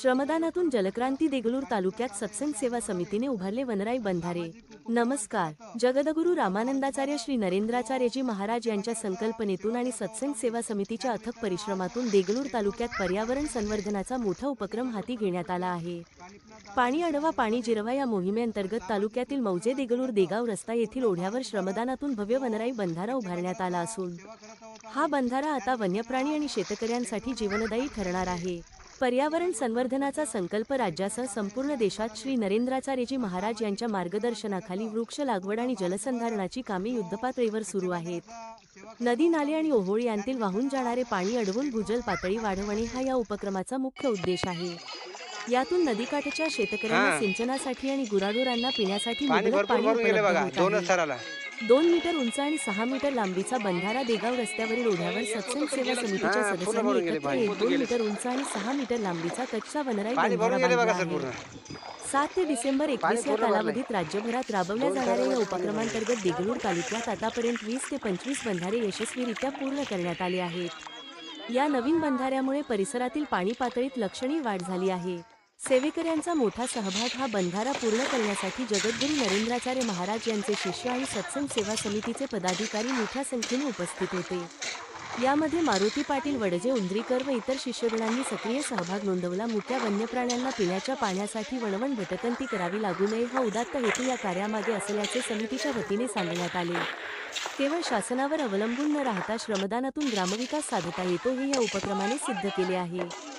श्रमदानातून जलक्रांती देगलूर तालुक्यात सत्संग सेवा समितीने उभारले वनराई बंधारे. नमस्कार. जगदगुरु रामानंदाचार्य श्री नरेंद्राचार्यजी महाराज यांच्या संकल्पनेतून आणि सत्संग सेवा समितीच्या अथक परिश्रमातून देगलूर तालुक्यात पर्यावरण संवर्धनाचा मोठा उपक्रम हाती घेण्यात आला आहे. पाणी अडवा पाणी जिरवा या मोहिमेअंतर्गत तालुक्यातील मौजे देगलूर देगाव रस्ता येथील ओढ्यावर श्रमदानातून भव्य वनराई बंधारा उभारण्यात आला असून हा बंधारा आता वन्यप्राणी आणि शेतकऱ्यांसाठी जीवनदायी ठरणार आहे. पर्यावरण संवर्धनाचा संकल्प राज्यासह संपूर्ण देशात श्री नरेंद्राचार्यजी महाराज यांच्या मार्गदर्शनाखाली वृक्ष लागवड आणि जलसंधारणाची कामे युद्धपातळीवर सुरू आहेत. नदी नाले आणि ओहोळी यांतील वाहून जाणारे पाणी अडवून भूजल पातळी वाढवणे हा या उपक्रमाचा मुख्य उद्देश आहे. यातून नदीकाठच्या शेतकऱ्यांना. सिंचनासाठी आणि गुराढोरांना पिण्यासाठी पाणी दोन मीटर उंच आणि सहा मीटर लांबीचा बंधारा देगाव रस्त्यावरील ओढ्यावर सत्संग सेवा समितीच्या सदस्यांनी एकत्र. एक दोन मीटर उंच आणि सहा मीटर लांबीचा कच्चा वनराई बंधारा बांधला आहे. सात ते डिसेंबर एकवीस या. कालावधीत राज्यभरात राबवल्या जाणाऱ्या या उपक्रमांतर्गत देगलूर तालुक्यात आतापर्यंत वीस ते पंचवीस बंधारे यशस्वीरित्या पूर्ण करण्यात आले आहेत. या नवीन बंधाऱ्यामुळे परिसरातील पाणी पातळीत लक्षणीय वाढ झाली आहे. सेवेकऱ्यांचा मोठा सहभाग हा बंधारा पूर्ण करण्यासाठी जगद्गुरू नरेंद्राचार्य महाराज यांचे शिष्य आणि सत्संग सेवा समितीचे पदाधिकारी मोठ्या संख्येने उपस्थित होते. यामध्ये मारुती पाटील वडजे उंद्रीकर व इतर शिष्यगणांनी सक्रिय सहभाग नोंदवला. मुक्या वन्यप्राण्यांना पिण्याच्या पाण्यासाठी वणवण भटकंती करावी लागू नये हा उदात्त हेतू या कार्यामागे असल्याचे समितीच्या वतीने सांगण्यात आले. केवळ शासनावर अवलंबून न राहता श्रमदानातून ग्रामविकास साधता येतो हे या उपक्रमाने सिद्ध केले आहे.